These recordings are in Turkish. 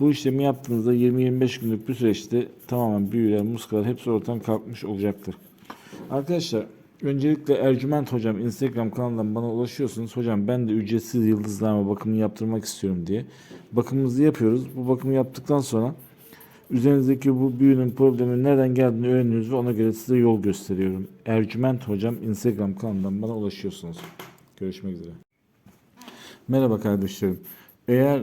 Bu işlemi yaptığınızda 20-25 günlük bir süreçte tamamen büyüler, muskalar hepsi ortadan kalkmış olacaktır. Arkadaşlar öncelikle Ercüment Hocam Instagram kanalından bana ulaşıyorsunuz. Hocam ben de ücretsiz yıldızlarma bakımını yaptırmak istiyorum diye. Bakımımızı yapıyoruz. Bu bakımı yaptıktan sonra üzerinizdeki bu büyünün probleminin nereden geldiğini öğreniyoruz ve ona göre size yol gösteriyorum. Ercüment Hocam Instagram kanalından bana ulaşıyorsunuz. Görüşmek üzere. Merhaba kardeşlerim. Eğer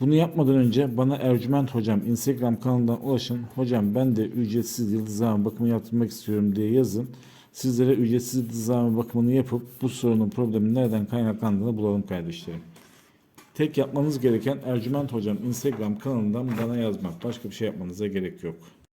Bunu yapmadan önce bana Ercüment Hocam Instagram kanalından ulaşın. Hocam ben de ücretsiz yıldızlama bakımı yaptırmak istiyorum diye yazın. Sizlere ücretsiz yıldızlama bakımını yapıp bu sorunun problemin nereden kaynaklandığını bulalım kardeşlerim. Tek yapmanız gereken Ercüment Hocam Instagram kanalından bana yazmak. Başka bir şey yapmanıza gerek yok.